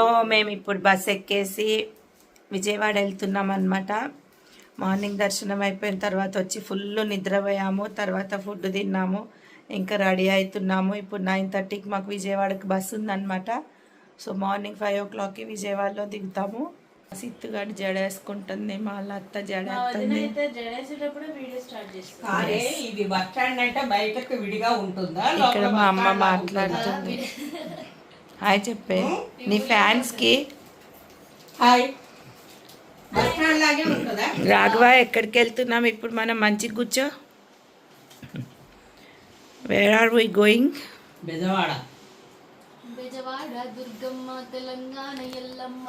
So మేము ఇప్పుడు bus ఎక్కేసి విజయవాడ వెళ్తున్నాం అనమాట మార్నింగ్ దర్శనం అయిపోయిన తర్వాత వచ్చి ఫుల్ నిద్రపోయాము. తర్వాత ఫుడ్ తిన్నాము. ఇంకా రెడీ అవుతున్నాము. ఇప్పుడు నైన్ థర్టీకి మాకు విజయవాడకి బస్సు ఉందన్నమాట. సో మార్నింగ్ ఫైవ్ ఓ క్లాక్కి విజయవాడలో దిగుతాము. సిత్తుగాడు జడ వేసుకుంటుంది మా వాళ్ళ అత్త జడ వేస్తుంది అరే ఇది బస్ స్టాండ్ అంటే బయటకు విడిగా ఉంటుందా? ఇక్కడ మా అమ్మ మాట్లాడుతుంది. హాయ్ చెప్పే. నీ ఫ్యాన్స్కి. హాయ్. రాఘవ ఎక్కడికి వెళ్తున్నాం ఇప్పుడు మనం మంచిగా కూర్చో. Where are we going Bezawada. Bezawada Durgamma Telangana Yellamma.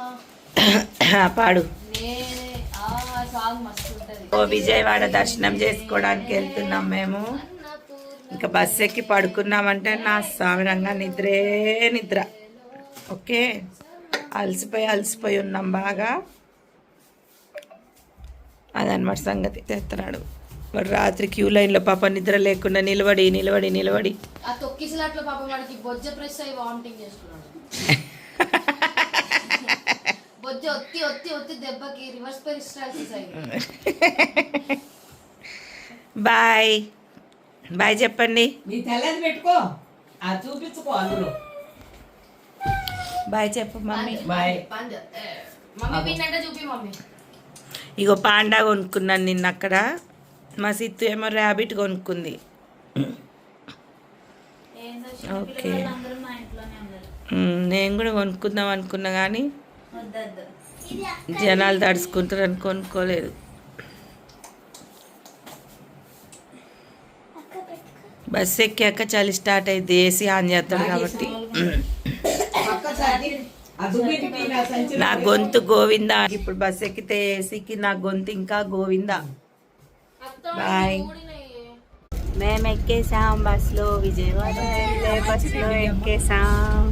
పాడు. నేనే ఆ సాంగ్ మస్తు ఉంటది. ఓ విజయవాడ దర్శనం చేసుకోవడానికి వెళ్తున్నాం మేము. ఇంకా బస్ ఎక్కి పడుకున్నామంటే నా సామిరంగా నిద్రే నిద్ర. ఓకే. అలసిపోయి అలసిపోయి ఉన్నాం బాగా. అదనమాట సంగతి. తెస్తున్నాడు వాడు రాత్రి క్యూ లైన్లో పాప నిద్ర లేకుండా నిలబడి నిలబడి నిలబడి. ఆ తొక్కిసలాట్లో పాపం వాడికి బొజ్జ ప్రెస్ అయ్యి వామిటింగ్ చేసుకున్నాడు బొజ్జ ఒత్తి ఒత్తి ఒత్తి దెబ్బకి రివర్స్ పెరిస్ట్రాలసిస్ అయింది. బాయ్. బాయ్ చెప్పండి. పెట్టుకో. చూపించుకో అందులో. బాయ్ చెప్పు మమ్మీ. బాయ్ చూపి మమ్మీ. ఇగో పాండా కొనుక్కున్నాను నిన్న అక్కడ. మా సిత్తు ఏమో ర్యాబిట్ కొనుక్కుంది. ఓకే నేను కూడా కొనుక్కుందాం అనుకున్నా కానీ జనాలు తడుచుకుంటారు అని కొనుక్కోలేదు. బస్ ఎక్కాక చలి స్టార్ట్ అయింది. ఏసీ ఆన్ చేస్తాడు కాబట్టి. నా గొంతు గోవిందా. ఇప్పుడు బస్ ఎక్కితే ఏసీకి నా గొంతు ఇంకా గోవిందా. బాయ్ మేము ఎక్కేసాం బస్లో విజయవాడ వెళ్ళే బస్లో ఎక్కేసాం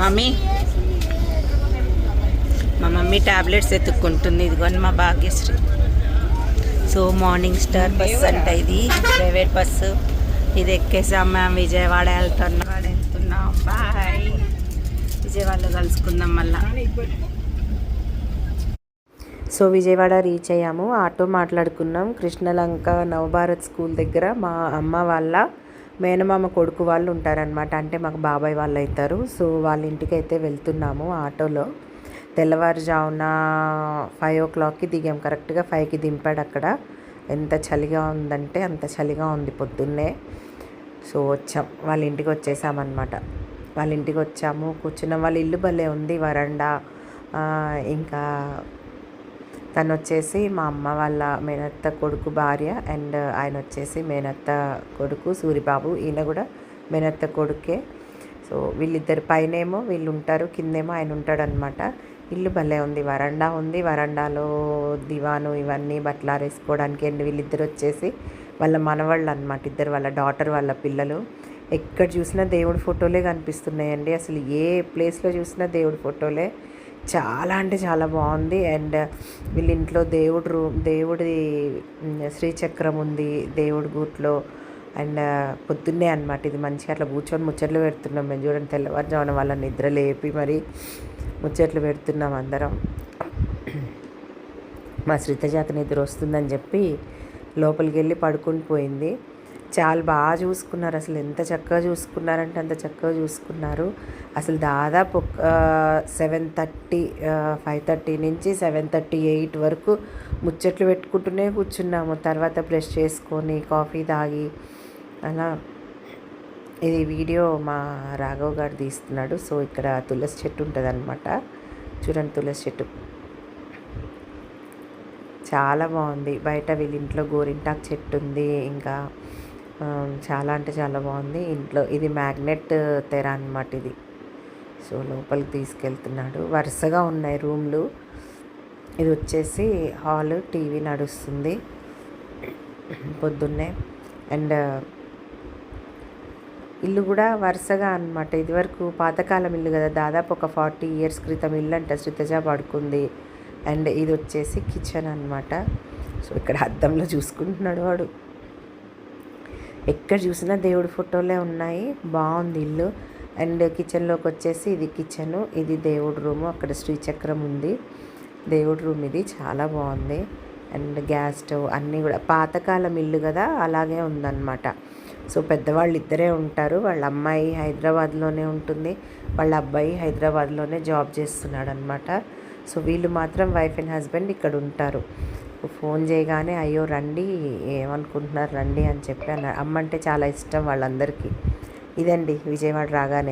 మమ్మీ మా మమ్మీ టాబ్లెట్స్ ఎత్తుక్కుంటుంది. ఇదిగోండి మా Bhagyashree. So morning star bus అంట ఇది. Private bus. ఇది ఎక్కేసాం మేము విజయవాడ వెళ్తున్నాం. వెళ్తున్నాం. బాయ్. విజయవాడలో కలుసుకుందాం మళ్ళీ. సో విజయవాడ రీచ్ అయ్యాము. ఆటో మాట్లాడుకున్నాం. కృష్ణలంక నవభారత్ స్కూల్ దగ్గర మా అమ్మ వాళ్ళ మేనమామ కొడుకు వాళ్ళు ఉంటారనమాట అంటే మాకు బాబాయ్ వాళ్ళు అవుతారు. సో వాళ్ళ ఇంటికి అయితే వెళ్తున్నాము ఆటోలో. తెల్లవారుజామున ఫైవ్ ఓ క్లాక్కి దిగాం. కరెక్ట్గా ఫైవ్కి దింపాడు అక్కడ. ఎంత చలిగా ఉందంటే అంత చలిగా ఉంది పొద్దున్నే. సో వచ్చాం. వాళ్ళ ఇంటికి వచ్చేసామన్నమాట. వాళ్ళ ఇంటికి వచ్చాము. కూర్చున్న. వాళ్ళ ఇల్లు భలే ఉంది. వరండా ఇంకా తను వచ్చేసి మా అమ్మ వాళ్ళ మేనత్త కొడుకు భార్య అండ్ ఆయన వచ్చేసి మేనత్త కొడుకు సూరిబాబు. ఈయన కూడా మేనత్త కొడుకే. సో వీళ్ళిద్దరు పైనేమో వీళ్ళు ఉంటారు. కిందేమో ఆయన ఉంటాడనమాట ఇల్లు భలే ఉంది. వరండా ఉంది. వరండాలో దివాను ఇవన్నీ బట్టలారేసుకోవడానికి అండ్ వీళ్ళిద్దరు వచ్చేసి వాళ్ళ మనవాళ్ళు అనమాట ఇద్దరు వాళ్ళ డాటర్ వాళ్ళ పిల్లలు. ఎక్కడ చూసినా దేవుడి ఫోటోలే కనిపిస్తున్నాయండి. అసలు ఏ ప్లేస్లో చూసినా దేవుడి ఫోటోలే. చాలా అంటే చాలా బాగుంది. అండ్ వీళ్ళ ఇంట్లో దేవుడు రూమ్ దేవుడి శ్రీచక్రం ఉంది దేవుడి గూట్లో. అండ్ పొద్దున్నే అనమాట ఇది మంచిగా అట్లా కూర్చొని ముచ్చట్లు పెడుతున్నాం మేము. చూడండి తెల్లవారుజామున వాళ్ళ నిద్ర లేపి మరి ముచ్చట్లు పెడుతున్నాం అందరం. మా శ్రీతజాత నిద్ర వస్తుందని చెప్పి లోపలికి వెళ్ళి పడుకుని పోయింది. చాలా బాగా చూసుకున్నారు అసలు. ఎంత చక్కగా చూసుకున్నారంటే అంత చక్కగా చూసుకున్నారు. అసలు దాదాపు సెవెన్ థర్టీ ఫైవ్ థర్టీ నుంచి సెవెన్ థర్టీ ఎయిట్ వరకు ముచ్చట్లు పెట్టుకుంటూనే కూర్చున్నాము. తర్వాత బ్రష్ చేసుకొని కాఫీ తాగి అలా ఇది వీడియో మా రాఘవ్ గారు తీస్తున్నాడు. సో ఇక్కడ తులసి చెట్టు ఉంటుంది అనమాట చూడండి తులసి చెట్టు. చాలా బాగుంది. బయట వీళ్ళ ఇంట్లో గోరింటాకు చెట్టు ఉంది. ఇంకా చాలా అంటే చాలా బాగుంది. ఇంట్లో ఇది మ్యాగ్నెట్ తెర అనమాట ఇది. సో లోపలికి తీసుకెళ్తున్నాడు. వరుసగా ఉన్నాయి రూమ్లు. ఇది వచ్చేసి హాల్ టీవీ నడుస్తుంది. పొద్దున్నే. అండ్ ఇల్లు కూడా వరుసగా అనమాట ఇదివరకు పాతకాలం ఇల్లు కదా దాదాపు ఒక ఫార్టీ ఇయర్స్ క్రితం ఇల్లు అంట శ్రీతజ పడుకుంది. అండ్ ఇది వచ్చేసి కిచెన్ అనమాట సో ఇక్కడ అద్దంలో చూసుకుంటున్నాడు వాడు. ఎక్కడ చూసినా దేవుడి ఫోటోలే ఉన్నాయి. బాగుంది ఇల్లు. అండ్ కిచెన్లోకి వచ్చేసి ఇది కిచెను ఇది దేవుడి రూము. అక్కడ శ్రీచక్రం ఉంది. దేవుడి రూమ్ ఇది చాలా బాగుంది. అండ్ గ్యాస్ స్టవ్ అన్నీ కూడా పాతకాలం ఇల్లు కదా అలాగే ఉందన్నమాట. సో పెద్దవాళ్ళు ఇద్దరే ఉంటారు. వాళ్ళ అమ్మాయి హైదరాబాద్లోనే ఉంటుంది. వాళ్ళ అబ్బాయి హైదరాబాద్లోనే జాబ్ చేస్తున్నాడు అనమాట సో వీళ్ళు మాత్రం వైఫ్ అండ్ హస్బెండ్ ఇక్కడ ఉంటారు. ఫోన్ చేయగానే అయ్యో రండి ఏమనుకుంటున్నారు? రండి అని చెప్పి అన్నారు. అమ్మ అంటే చాలా ఇష్టం వాళ్ళందరికీ. ఇదండి విజయవాడ రాగానే.